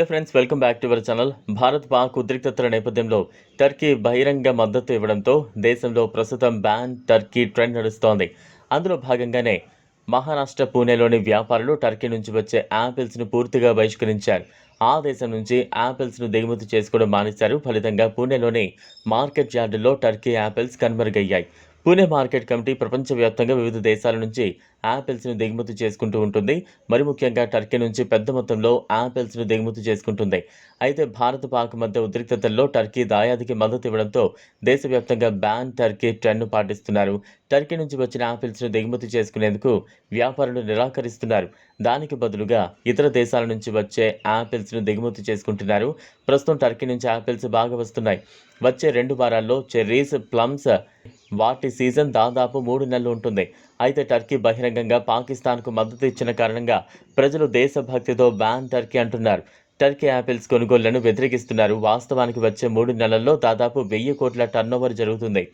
Hello friends welcome back to our channel. Bharat Pak ఉద్రిక్తతల నేపథ్యంలో Turkey బహిరంగ మద్దతు ఇవ్వడంతో దేశంలో ప్రస్తుతం బ్యాన్ టర్కీ ట్రెండ్ నడుస్తోంది. అందులో భాగంగానే మహారాష్ట్ర పూణేలోని వ్యాపారులు టర్కీ నుంచి వచ్చే యాపిల్స్ను పూర్తిగా బహిష్కరించారు. ఆ దేశం నుంచి యాపిల్స్ను దిగుమతి చేసుకోవడం మానేశారు. ఫలితంగా పూణేలోని మార్కెట్ యార్డుల్లో టర్కీ యాపిల్స్ కనుమరుగయ్యాయి. పూణే మార్కెట్ కమిటీ ప్రపంచవ్యాప్తంగా వివిధ దేశాల నుంచి యాపిల్స్ను దిగుమతి చేసుకుంటూ ఉంటుంది. మరి ముఖ్యంగా టర్కీ నుంచి పెద్ద మొత్తంలో యాపిల్స్ను దిగుమతి చేసుకుంటుంది. అయితే భారత్ పాక్ మధ్య ఉద్రిక్తతల్లో టర్కీ దాయాదికి మద్దతు ఇవ్వడంతో దేశవ్యాప్తంగా బ్యాన్ టర్కీ ట్రెండ్ను పాటిస్తున్నారు. టర్కీ నుంచి వచ్చిన యాపిల్స్ను దిగుమతి చేసుకునేందుకు వ్యాపారులు నిరాకరిస్తున్నారు. దానికి బదులుగా ఇతర దేశాల నుంచి వచ్చే యాపిల్స్ను దిగుమతి చేసుకుంటున్నారు. ప్రస్తుతం టర్కీ నుంచి యాపిల్స్ బాగా వస్తున్నాయి. వచ్చే రెండు వారాల్లో చెర్రీస్ ప్లమ్స్ వాటి సీజన్ దాదాపు మూడు నెలలు ఉంటుంది. అయితే టర్కీ బహిరంగంగా పాకిస్తాన్కు మద్దతు ఇచ్చిన కారణంగా ప్రజలు దేశభక్తితో బ్యాన్ టర్కీ అంటున్నారు. టర్కీ యాపిల్స్ కొనుగోళ్ళను వ్యతిరేకిస్తున్నారు. వాస్తవానికి వచ్చే మూడు నెలల్లో దాదాపు వెయ్యి కోట్ల టర్నోవర్ జరుగుతుంది.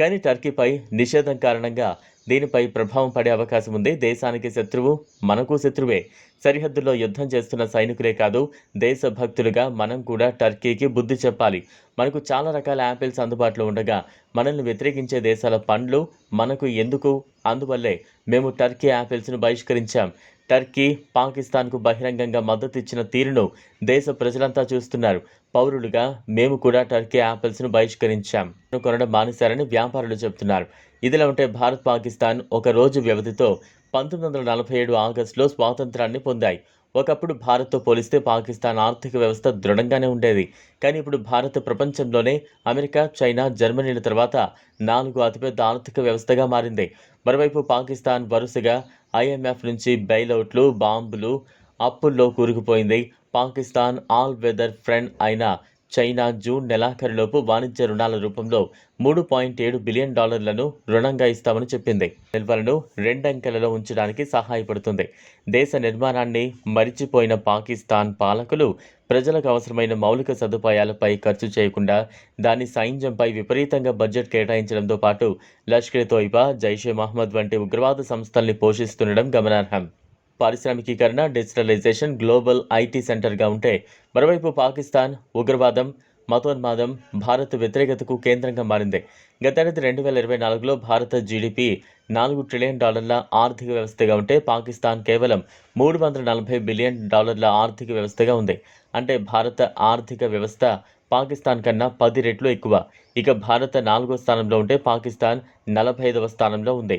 కానీ టర్కీపై నిషేధం కారణంగా దీనిపై ప్రభావం పడే అవకాశం ఉంది. దేశానికి శత్రువు మనకు శత్రువే. సరిహద్దుల్లో యుద్ధం చేస్తున్న సైనికులే కాదు దేశభక్తులుగా మనం కూడా టర్కీకి బుద్ధి చెప్పాలి. మనకు చాలా రకాల యాపిల్స్ అందుబాటులో ఉండగా మనల్ని వ్యతిరేకించే దేశాల పండ్లు మనకు ఎందుకు? అందువల్లే మేము టర్కీ యాపిల్స్ను బహిష్కరించాం. టర్కీ పాకిస్తాన్కు బహిరంగంగా మద్దతు ఇచ్చిన తీరును దేశ ప్రజలంతా చూస్తున్నారు. పౌరులుగా మేము కూడా టర్కీ యాపిల్స్ను బహిష్కరించాం. కొనడం మానేశారని వ్యాపారులు చెబుతున్నారు. ఇదిలా ఉంటే భారత్ పాకిస్తాన్ ఒక రోజు వ్యవధితో పంతొమ్మిది వందల నలభై ఏడు ఆగస్టులో స్వాతంత్రాన్ని పొందాయి. ఒకప్పుడు భారత్తో పోలిస్తే పాకిస్తాన్ ఆర్థిక వ్యవస్థ దృఢంగానే ఉండేది. కానీ ఇప్పుడు భారత్ ప్రపంచంలోనే అమెరికా చైనా జర్మనీల తర్వాత నాలుగు అతిపెద్ద ఆర్థిక వ్యవస్థగా మారింది. మరోవైపు పాకిస్తాన్ వరుసగా ఐఎంఎఫ్ నుంచి బెయిలౌట్లు బాంబులు అప్పుల్లో కూరుకుపోయింది. పాకిస్తాన్ ఆల్ వెదర్ ఫ్రెండ్ అయిన చైనా జూన్ నెలాఖరులోపు వాణిజ్య రుణాల రూపంలో మూడు పాయింట్ ఏడు బిలియన్ డాలర్లను రుణంగా ఇస్తామని చెప్పింది. నిల్వలను రెండంకెలలో ఉంచడానికి సహాయపడుతుంది. దేశ నిర్మాణాన్ని మరిచిపోయిన పాకిస్తాన్ పాలకులు ప్రజలకు అవసరమైన మౌలిక సదుపాయాలపై ఖర్చు చేయకుండా దాని సైన్యంపై విపరీతంగా బడ్జెట్ కేటాయించడంతో పాటు లష్కర్ తోయిబా జైషే మహమ్మద్ వంటి ఉగ్రవాద సంస్థల్ని పోషిస్తుండడం గమనార్హం. పారిశ్రామికీకరణ డిజిటలైజేషన్ గ్లోబల్ ఐటీ సెంటర్గా ఉంటే మరోవైపు పాకిస్తాన్ ఉగ్రవాదం మతోన్మాదం భారత్ వ్యతిరేకతకు కేంద్రంగా మారింది. గతేడాది రెండు వేల ఇరవై నాలుగులో భారత జీడిపి నాలుగు ట్రిలియన్ డాలర్ల ఆర్థిక వ్యవస్థగా ఉంటే పాకిస్తాన్ కేవలం మూడు వందల నలభై బిలియన్ డాలర్ల ఆర్థిక వ్యవస్థగా ఉంది. అంటే భారత ఆర్థిక వ్యవస్థ పాకిస్తాన్ కన్నా పది రెట్లు ఎక్కువ. ఇక భారత నాలుగో స్థానంలో ఉంటే పాకిస్తాన్ నలభై ఐదవ స్థానంలో ఉంది.